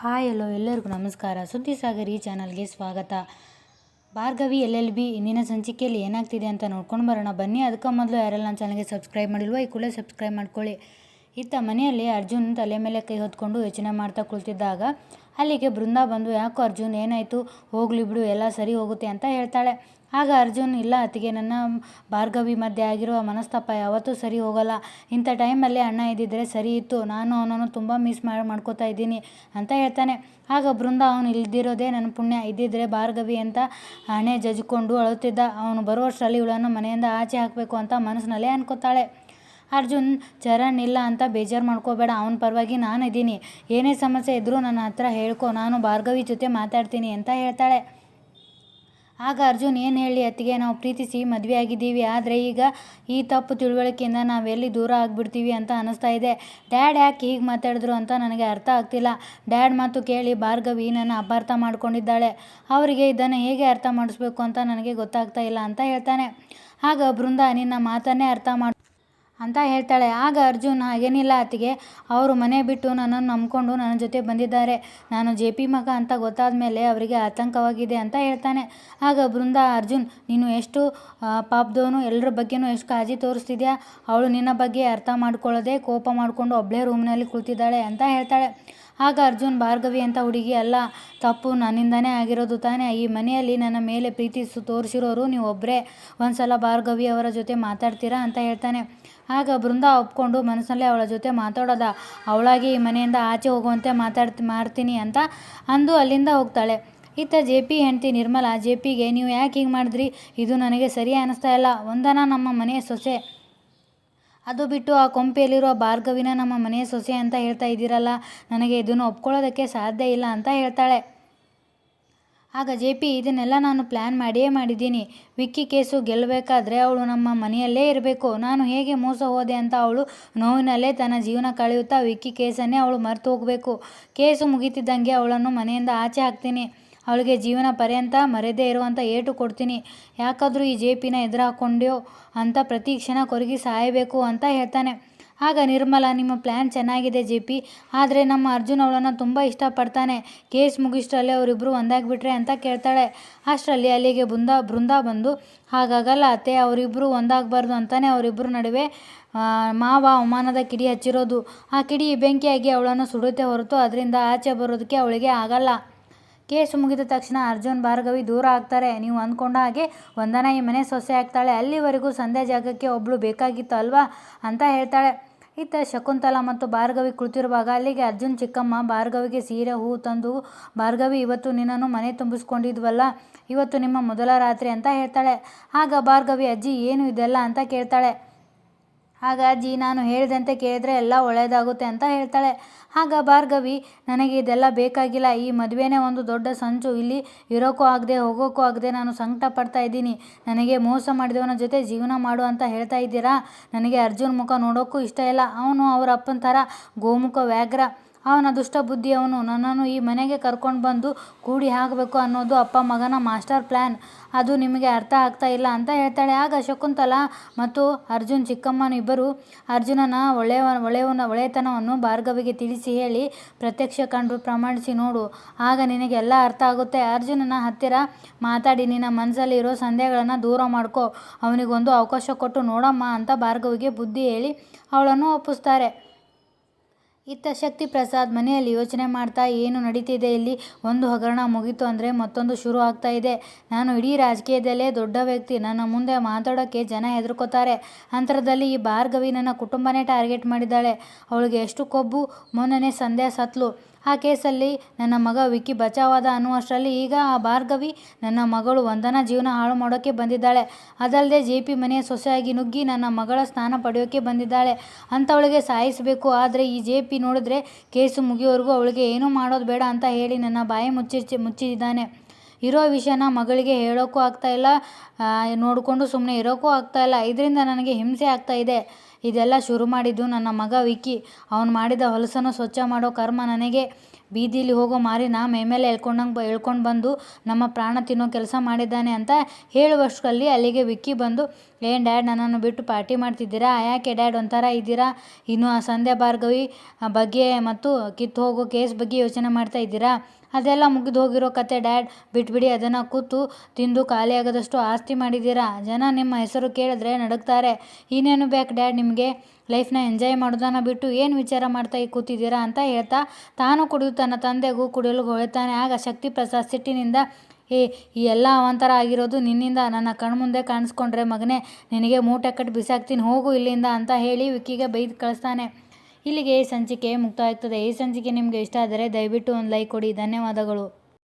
Hi ಎಲ್ಲೋ ಎಲ್ಲರಿಗೂ ನಮಸ್ಕಾರ. ಸುದ್ದಿ ಸಾಗರ್ ಈ ಚಾನಲ್ಗೆ ಸ್ವಾಗತ. ಭಾರ್ಗವಿ, ಎಲ್ ಎಲ್ ಬಿ, ಇಂದಿನ ಸಂಚಿಕೆಯಲ್ಲಿ ಏನಾಗ್ತಿದೆ ಅಂತ ನೋಡ್ಕೊಂಡು ಬರೋಣ. ಬನ್ನಿ, ಅದಕ್ಕೆ ಮೊದಲು ಯಾರೆಲ್ಲ ನನ್ನ ಚಾನಲ್ಗೆ ಸಬ್ಸ್ಕ್ರೈಬ್ ಮಾಡಿಲ್ವೋ, ಈ ಕೂಡಲೇ ಸಬ್ಸ್ಕ್ರೈಬ್ ಮಾಡ್ಕೊಳ್ಳಿ. ಇತ್ತ ಮನೆಯಲ್ಲಿ ಅರ್ಜುನ್ ತಲೆ ಮೇಲೆ ಕೈ ಹೊತ್ಕೊಂಡು ಯೋಚನೆ ಮಾಡ್ತಾ ಕುಳಿತಿದ್ದಾಗ, ಅಲ್ಲಿಗೆ ಬೃಂದ ಬಂದು, ಯಾಕೋ ಅರ್ಜುನ್, ಏನಾಯಿತು? ಹೋಗ್ಲಿ ಬಿಡು, ಎಲ್ಲ ಸರಿ ಹೋಗುತ್ತೆ ಅಂತ ಹೇಳ್ತಾಳೆ. ಆಗ ಅರ್ಜುನ್, ಇಲ್ಲ ಅತ್ತಿಗೆ, ನನ್ನ ಭಾರ್ಗವಿ ಮಧ್ಯೆ ಆಗಿರುವ ಮನಸ್ತಾಪ ಯಾವತ್ತೂ ಸರಿ ಹೋಗಲ್ಲ. ಇಂಥ ಟೈಮಲ್ಲಿ ಅಣ್ಣ ಇದ್ದಿದ್ದರೆ ಸರಿ ಇತ್ತು. ನಾನು ಅವನನ್ನು ತುಂಬ ಮಿಸ್ ಮಾಡಿ ಮಾಡ್ಕೋತಾ ಇದ್ದೀನಿ ಅಂತ ಹೇಳ್ತಾನೆ. ಆಗ ಬೃಂದ, ಅವನು ಇಲ್ದಿರೋದೇ ನನ್ನ ಪುಣ್ಯ. ಇದ್ದಿದ್ದರೆ ಭಾರ್ಗವಿ ಅಂತ ಹಣೆ ಜಜ್ಕೊಂಡು ಅಳುತ್ತಿದ್ದ. ಅವನು ಬರುವಷ್ಟರಲ್ಲಿ ಇವಳನ್ನು ಮನೆಯಿಂದ ಆಚೆ ಹಾಕಬೇಕು ಅಂತ ಮನಸ್ಸಿನಲ್ಲೇ ಅನ್ಕೋತಾಳೆ. ಅರ್ಜುನ್, ಚರಣ್, ಇಲ್ಲ ಅಂತ ಬೇಜಾರು ಮಾಡ್ಕೋಬೇಡ. ಅವನ ಪರವಾಗಿ ನಾನು ಇದ್ದೀನಿ ಏನೇ ಸಮಸ್ಯೆ ಇದ್ದರೂ ನನ್ನ ಹತ್ರ ಹೇಳ್ಕೊ. ನಾನು ಭಾರ್ಗವಿ ಜೊತೆ ಮಾತಾಡ್ತೀನಿ ಅಂತ ಹೇಳ್ತಾಳೆ. ಆಗ ಅರ್ಜುನ್ ಏನು ಹೇಳಿ ಅತ್ತಿಗೆ, ನಾವು ಪ್ರೀತಿಸಿ ಮದುವೆ ಆಗಿದ್ದೀವಿ, ಆದರೆ ಈಗ ಈ ತಪ್ಪು ತಿಳುವಳಿಕೆಯಿಂದ ನಾವೆಲ್ಲಿ ದೂರ ಆಗಿಬಿಡ್ತೀವಿ ಅಂತ ಅನ್ನಿಸ್ತಾ ಇದೆ. ಡ್ಯಾಡ್ ಯಾಕೆ ಹೀಗೆ ಮಾತಾಡಿದ್ರು ಅಂತ ನನಗೆ ಅರ್ಥ ಆಗ್ತಿಲ್ಲ. ಡ್ಯಾಡ್ ಮಾತು ಕೇಳಿ ಭಾರ್ಗವಿ ನನ್ನ ಅಪಾರ್ಥ ಮಾಡ್ಕೊಂಡಿದ್ದಾಳೆ. ಅವರಿಗೆ ಇದನ್ನು ಹೇಗೆ ಅರ್ಥ ಮಾಡಿಸ್ಬೇಕು ಅಂತ ನನಗೆ ಗೊತ್ತಾಗ್ತಾ ಇಲ್ಲ ಅಂತ ಹೇಳ್ತಾನೆ. ಆಗ ಬೃಂದ ನಿನ್ನ ಮಾತನ್ನೇ ಅರ್ಥ ಮಾಡಿ ಅಂತ ಹೇಳ್ತಾಳೆ. ಆಗ ಅರ್ಜುನ್, ಹಾಗೇನಿಲ್ಲ ಆತಿಗೆ ಅವರು ಮನೆ ಬಿಟ್ಟು ನನ್ನನ್ನು ನಂಬಿಕೊಂಡು ನನ್ನ ಜೊತೆ ಬಂದಿದ್ದಾರೆ. ನಾನು ಜೆ ಪಿ ಮಗ ಅಂತ ಗೊತ್ತಾದ ಮೇಲೆ ಅವರಿಗೆ ಆತಂಕವಾಗಿದೆ ಅಂತ ಹೇಳ್ತಾನೆ. ಆಗ ಬೃಂದ, ಅರ್ಜುನ್, ನೀನು ಎಷ್ಟು ಪಾಪದವನು ಎಲ್ಲರ ಬಗ್ಗೆನೂ ಎಷ್ಟು ಕಾಳಜಿ ತೋರಿಸ್ತಿದ್ಯಾ? ಅವಳು ನಿನ್ನ ಬಗ್ಗೆ ಅರ್ಥ ಮಾಡ್ಕೊಳ್ಳೋದೆ ಕೋಪ ಮಾಡಿಕೊಂಡು ಒಬ್ಬಳೇ ರೂಮ್ನಲ್ಲಿ ಕುಳಿತಿದ್ದಾಳೆ ಅಂತ ಹೇಳ್ತಾಳೆ. ಆಗ ಅರ್ಜುನ್, ಭಾರ್ಗವಿ ಅಂತ ಹುಡುಗಿ, ಅಲ್ಲ ತಪ್ಪು, ನನ್ನಿಂದನೇ ಆಗಿರೋದು ತಾನೇ. ಈ ಮನೆಯಲ್ಲಿ ನನ್ನ ಮೇಲೆ ಪ್ರೀತಿ ತೋರಿಸಿರೋರು ನೀವು ಒಬ್ಬರೇ ಒಂದು ಸಲ ಭಾರ್ಗವಿ ಅವರ ಜೊತೆ ಮಾತಾಡ್ತೀರಾ ಅಂತ ಹೇಳ್ತಾನೆ. ಆಗ ಬೃಂದ ಒಪ್ಕೊಂಡು ಮನಸ್ಸಲ್ಲೇ ಅವಳ ಜೊತೆ ಮಾತಾಡೋದ. ಅವಳಾಗಿ ಈ ಮನೆಯಿಂದ ಆಚೆ ಹೋಗುವಂತೆ ಮಾತಾಡ್ತಿ, ಮಾಡ್ತೀನಿ ಅಂತ ಅಂದು ಅಲ್ಲಿಂದ ಹೋಗ್ತಾಳೆ. ಇತ್ತ ಜೆ ಪಿ ಹೆಂಡ್ತಿ ನಿರ್ಮಲಾ, ಜೆ ಪಿಗೆ ನೀವು ಯಾಕೆ ಹೀಗೆ ಮಾಡಿದ್ರಿ? ಇದು ನನಗೆ ಸರಿ ಅನ್ನಿಸ್ತಾ ಇಲ್ಲ. ಒಂದನ ನಮ್ಮ ಮನೆಯ ಸೊಸೆ. ಅದು ಬಿಟ್ಟು ಆ ಕೊಂಪೆಯಲ್ಲಿರುವ ಭಾರ್ಗವಿನ ನಮ್ಮ ಮನೆಯ ಸೊಸೆ ಅಂತ ಹೇಳ್ತಾ ಇದ್ದೀರಲ್ಲ, ನನಗೆ ಇದನ್ನು ಒಪ್ಕೊಳ್ಳೋದಕ್ಕೆ ಸಾಧ್ಯ ಇಲ್ಲ ಅಂತ ಹೇಳ್ತಾಳೆ. ಆಗ ಜೆ ಪಿ, ಇದನ್ನೆಲ್ಲ ನಾನು ಪ್ಲ್ಯಾನ್ ಮಾಡಿಯೇ ಮಾಡಿದ್ದೀನಿ. ವಿಕ್ಕಿ ಕೇಸು ಗೆಲ್ಲಬೇಕಾದ್ರೆ ಅವಳು ನಮ್ಮ ಮನೆಯಲ್ಲೇ ಇರಬೇಕು. ನಾನು ಹೇಗೆ ಮೋಸ ಹೋದೆ ಅಂತ ಅವಳು ನೋವಿನಲ್ಲೇ ತನ್ನ ಜೀವನ ಕಳೆಯುತ್ತಾ ವಿಕ್ಕಿ ಕೇಸನ್ನೇ ಅವಳು ಮರೆತು ಹೋಗಬೇಕು. ಕೇಸು ಮುಗಿತಿದ್ದಂಗೆ ಅವಳನ್ನು ಮನೆಯಿಂದ ಆಚೆ ಹಾಕ್ತೀನಿ. ಅವಳಿಗೆ ಜೀವನ ಪರ್ಯಂತ ಮರೆಯದೇ ಇರುವಂಥ ಏಟು ಕೊಡ್ತೀನಿ. ಯಾಕಾದರೂ ಈ ಜೆ ಪಿನ ಎದುರು ಹಾಕ್ಕೊಂಡ್ಯೋ ಅಂತ ಪ್ರತಿ ಕ್ಷಣ ಕೊರಗಿ ಸಾಯಬೇಕು ಅಂತ ಹೇಳ್ತಾನೆ. ಆಗ ನಿರ್ಮಲಾ, ನಿಮ್ಮ ಪ್ಲ್ಯಾನ್ ಚೆನ್ನಾಗಿದೆ ಜೆ ಪಿ ಆದರೆ ನಮ್ಮ ಅರ್ಜುನ್ ಅವಳನ್ನು ತುಂಬ ಇಷ್ಟಪಡ್ತಾನೆ. ಕೇಸ್ ಮುಗಿಸ್ಟ್ರಲ್ಲಿ ಅವರಿಬ್ಬರು ಒಂದಾಗಿಬಿಟ್ರೆ ಅಂತ ಕೇಳ್ತಾಳೆ. ಅಷ್ಟರಲ್ಲಿ ಅಲ್ಲಿಗೆ ಬೃಂದ ಬೃಂದ ಬಂದು, ಹಾಗಾಗಲ್ಲ ಅತ್ತೆ ಅವರಿಬ್ಬರು ಒಂದಾಗಬಾರ್ದು ಅಂತಾನೆ ಅವರಿಬ್ಬರ ನಡುವೆ ಮಾವ ಅವಮಾನದ ಕಿಡಿ ಹಚ್ಚಿರೋದು. ಆ ಕಿಡಿ ಬೆಂಕಿಯಾಗಿ ಅವಳನ್ನು ಸುಡುತ್ತೆ ಹೊರತು ಅದರಿಂದ ಆಚೆ ಬರೋದಕ್ಕೆ ಅವಳಿಗೆ ಆಗಲ್ಲ. ಕೇಸು ಮುಗಿದ ತಕ್ಷಣ ಅರ್ಜುನ್, ಭಾರ್ಗವಿ ದೂರ ಆಗ್ತಾರೆ. ನೀವು ಅಂದ್ಕೊಂಡ ಹಾಗೆ ಒಂದನ ಈ ಮನೆ ಸೊಸೆ ಆಗ್ತಾಳೆ. ಅಲ್ಲಿವರೆಗೂ ಸಂಧ್ಯಾ ಜಾಗಕ್ಕೆ ಒಬ್ಬಳು ಬೇಕಾಗಿತ್ತು ಅಲ್ವಾ ಅಂತ ಹೇಳ್ತಾಳೆ. ಇತ್ತ ಶಕುಂತಲಾ ಮತ್ತು ಭಾರ್ಗವಿ ಕುಳಿತಿರುವಾಗ ಅಲ್ಲಿಗೆ ಅರ್ಜುನ್, ಚಿಕ್ಕಮ್ಮ, ಭಾರ್ಗವಿಗೆ ಸೀರೆ, ಹೂ ತಂದು, ಭಾರ್ಗವಿ, ಇವತ್ತು ನಿನ್ನನ್ನು ಮನೆ ತುಂಬಿಸ್ಕೊಂಡಿದ್ವಲ್ಲ, ಇವತ್ತು ನಿಮ್ಮ ಮೊದಲ ರಾತ್ರಿ ಅಂತ ಹೇಳ್ತಾಳೆ. ಆಗ ಭಾರ್ಗವಿ, ಅಜ್ಜಿ, ಏನು ಇದೆಲ್ಲ? ಅಂತ ಕೇಳ್ತಾಳೆ. ಅಜ್ಜಿ, ನಾನು ಹೇಳಿದಂತೆ ಕೇಳಿದ್ರೆ ಎಲ್ಲ ಒಳ್ಳೆಯದಾಗುತ್ತೆ ಅಂತ ಹೇಳ್ತಾಳೆ. ಆಗ ಭಾರ್ಗವಿ, ನನಗೆ ಇದೆಲ್ಲ ಬೇಕಾಗಿಲ್ಲ. ಈ ಮದುವೆನೇ ಒಂದು ದೊಡ್ಡ ಸಂಚು. ಇಲ್ಲಿ ಇರೋಕ್ಕೂ ಆಗದೆ, ಹೋಗೋಕ್ಕೂ ಆಗದೆ ನಾನು ಸಂಕಟ ಪಡ್ತಾ ಇದ್ದೀನಿ. ನನಗೆ ಮೋಸ ಮಾಡಿದವನ ಜೊತೆ ಜೀವನ ಮಾಡು ಅಂತ ಹೇಳ್ತಾ ಇದ್ದೀರಾ? ನನಗೆ ಅರ್ಜುನ್ ಮುಖ ನೋಡೋಕ್ಕೂ ಇಷ್ಟ ಇಲ್ಲ. ಅವನು ಅವರ ಅಪ್ಪನ ಥರ ಗೋಮುಖ ವ್ಯಾಘ್ರ. ಅವನ ದುಷ್ಟ ಬುದ್ಧಿ ಅವನು. ನನ್ನನ್ನು ಈ ಮನೆಗೆ ಕರ್ಕೊಂಡು ಬಂದು ಕೂಡಿ ಹಾಕಬೇಕು ಅನ್ನೋದು ಅಪ್ಪ ಮಗನ ಮಾಸ್ಟರ್ ಪ್ಲ್ಯಾನ್ ಅದು ನಿಮಗೆ ಅರ್ಥ ಆಗ್ತಾ ಇಲ್ಲ ಅಂತ ಹೇಳ್ತಾಳೆ. ಆಗ ಶಕುಂತಲ ಮತ್ತು ಅರ್ಜುನ್ ಚಿಕ್ಕಮ್ಮನಿಬ್ಬರು ಅರ್ಜುನನ ಒಳ್ಳೆಯ ಒಳ್ಳೆಯವನ ಒಳ್ಳೆಯತನವನ್ನು ಭಾರ್ಗವಿಗೆ ತಿಳಿಸಿ ಹೇಳಿ ಪ್ರತ್ಯಕ್ಷ ಕಂಡು ಪ್ರಮಾಣಿಸಿ ನೋಡು. ಆಗ ನಿನಗೆಲ್ಲ ಅರ್ಥ ಆಗುತ್ತೆ. ಅರ್ಜುನನ ಹತ್ತಿರ ಮಾತಾಡಿ, ನಿನ್ನ ಮನಸ್ಸಲ್ಲಿ ಇರೋ ಸಂದೇಹಗಳನ್ನು ದೂರ ಮಾಡ್ಕೋ. ಅವನಿಗೊಂದು ಅವಕಾಶ ಕೊಟ್ಟು ನೋಡಮ್ಮ ಅಂತ ಭಾರ್ಗವಿಗೆ ಬುದ್ಧಿ ಹೇಳಿ ಅವಳನ್ನು ಒಪ್ಪಿಸ್ತಾರೆ. ಇತ್ತ ಶಕ್ತಿ ಪ್ರಸಾದ್ ಮನೆಯಲ್ಲಿ ಯೋಚನೆ ಮಾಡ್ತಾ, ಏನು ನಡೀತಿದೆ ಇಲ್ಲಿ? ಒಂದು ಹಗರಣ ಮುಗೀತು ಅಂದರೆ ಮತ್ತೊಂದು ಶುರು ಆಗ್ತಾ ಇದೆ. ನಾನು ಇಡೀ ರಾಜಕೀಯದಲ್ಲೇ ದೊಡ್ಡ ವ್ಯಕ್ತಿ. ನನ್ನ ಮುಂದೆ ಮಾತಾಡೋಕ್ಕೆ ಜನ ಹೆದರ್ಕೋತಾರೆ. ಅಂತರದಲ್ಲಿ ಈ ಭಾರ್ಗವಿ ನನ್ನ ಕುಟುಂಬನೇ ಟಾರ್ಗೆಟ್ ಮಾಡಿದ್ದಾಳೆ. ಅವಳಿಗೆ ಎಷ್ಟು ಕೊಬ್ಬು? ಮೊನ್ನೆ ಸಂಧ್ಯಾ ಸತ್ಲು. ಆ ಕೇಸಲ್ಲಿ ನನ್ನ ಮಗ ವಿಕ್ಕಿ ಬಚಾವಾದ ಅನ್ನುವಷ್ಟರಲ್ಲಿ ಈಗ ಆ ಭಾರ್ಗವಿ ನನ್ನ ಮಗಳು ವಂದನಾ ಜೀವನ ಹಾಳು ಮಾಡೋಕ್ಕೆ ಬಂದಿದ್ದಾಳೆ. ಅದಲ್ಲದೆ ಜೆ ಪಿ ಮನೆಯ ಸೊಸೆಯಾಗಿ ನುಗ್ಗಿ ನನ್ನ ಮಗಳ ಸ್ಥಾನ ಪಡೆಯೋಕ್ಕೆ ಬಂದಿದ್ದಾಳೆ. ಅಂಥವಳಿಗೆ ಸಾಯಿಸಬೇಕು. ಆದರೆ ಈ ಜೆ ಪಿ ನೋಡಿದ್ರೆ ಕೇಸು ಮುಗಿಯೋರೆಗೂ ಅವಳಿಗೆ ಏನೂ ಮಾಡೋದು ಬೇಡ ಅಂತ ಹೇಳಿ ನನ್ನ ಬಾಯಿ ಮುಚ್ಚಿ ಮುಚ್ಚಿದ್ದಾನೆ. ಇರೋ ವಿಷಯನ ಮಗಳಿಗೆ ಹೇಳೋಕ್ಕೂ ಆಗ್ತಾ ಇಲ್ಲ. ನೋಡಿಕೊಂಡು ಸುಮ್ಮನೆ ಇರೋಕ್ಕೂ ಆಗ್ತಾ ಇಲ್ಲ. ಇದರಿಂದ ನನಗೆ ಹಿಂಸೆ ಆಗ್ತಾ ಇದೆ. ಇದೆಲ್ಲ ಶುರು ಮಾಡಿದ್ದು ನನ್ನ ಮಗ ವಿಕ್ಕಿ. ಅವನು ಮಾಡಿದ ಹೊಲಸನ್ನು ಸ್ವಚ್ಛ ಮಾಡೋ ಕರ್ಮ ನನಗೆ ಬೀದಿಲಿ ಹೋಗೋ ಮಾರಿನ ಮೈಮೇಲೆ ಎಳ್ಕೊಂಡಂಗೆ ಎಳ್ಕೊಂಡು ಬಂದು ನಮ್ಮ ಪ್ರಾಣ ತಿನ್ನೋ ಕೆಲಸ ಮಾಡಿದ್ದಾನೆ ಅಂತ ಹೇಳುವಷ್ಟರಲ್ಲಿ ಅಲ್ಲಿಗೆ ವಿಕ್ಕಿ ಬಂದು ಏನು ಡ್ಯಾಡ್, ನನ್ನನ್ನು ಬಿಟ್ಟು ಪಾರ್ಟಿ ಮಾಡ್ತಿದ್ದೀರಾ? ಯಾಕೆ ಡ್ಯಾಡ್ ಒಂಥರ ಇದ್ದೀರಾ? ಇನ್ನು ಆ ಸಂಧ್ಯಾ ಭಾರ್ಗವಿ ಬಗ್ಗೆ ಮತ್ತು ಕಿತ್ತು ಹೋಗೋ ಕೇಸ್ ಬಗ್ಗೆ ಯೋಚನೆ ಮಾಡ್ತಾ ಇದ್ದೀರಾ? ಅದೆಲ್ಲ ಮುಗಿದು ಹೋಗಿರೋ ಕತೆ ಡ್ಯಾಡ್. ಬಿಟ್ಬಿಡಿ ಅದನ್ನು ಕೂತು ತಿಂದು ಖಾಲಿಯಾಗದಷ್ಟು ಆಸ್ತಿ ಮಾಡಿದ್ದೀರಾ? ಜನ ನಿಮ್ಮ ಹೆಸರು ಕೇಳಿದ್ರೆ ನಡುಗ್ತಾರೆ. ಇನ್ನೇನು ಬೇಕು ಡ್ಯಾಡ್ ನಿಮಗೆ? ಲೈಫ್ನ ಎಂಜಾಯ್ ಮಾಡೋದನ್ನು ಬಿಟ್ಟು ಏನು ವಿಚಾರ ಮಾಡ್ತಾ ಈ ಕೂತಿದ್ದೀರಾ ಅಂತ ಹೇಳ್ತಾ ತಾನು ಕುಡಿದು ತನ್ನ ತಂದೆಗೂ ಕುಡಿಯಲು ಹೊಳಿತಾನೆ ಆಗ ಶಕ್ತಿ ಪ್ರಸಾದ್ ಸಿಟ್ಟಿನಿಂದ, ಏ, ಈ ಎಲ್ಲ ಅವಾಂತರ ಆಗಿರೋದು ನಿನ್ನಿಂದ. ನನ್ನ ಕಣ್ಮುಂದೆ ಕಾಣಿಸ್ಕೊಂಡ್ರೆ ಮಗನೇ, ನಿನಗೆ ಮೂಟೆ ಕಟ್ಟು ಬಿಸಾಕ್ತೀನಿ, ಹೋಗು ಇಲ್ಲಿಂದ ಅಂತ ಹೇಳಿ ವಿಕ್ಕಿಗೆ ಬೈದು ಕಳಿಸ್ತಾನೆ. ಇಲ್ಲಿಗೆ ಈ ಸಂಚಿಕೆ ಮುಕ್ತಾಯ ಆಗ್ತದೆ ಈ ಸಂಚಿಕೆ ನಿಮಗೆ ಇಷ್ಟ ಆದರೆ ದಯವಿಟ್ಟು ಒಂದು ಲೈಕ್ ಕೊಡಿ. ಧನ್ಯವಾದಗಳು.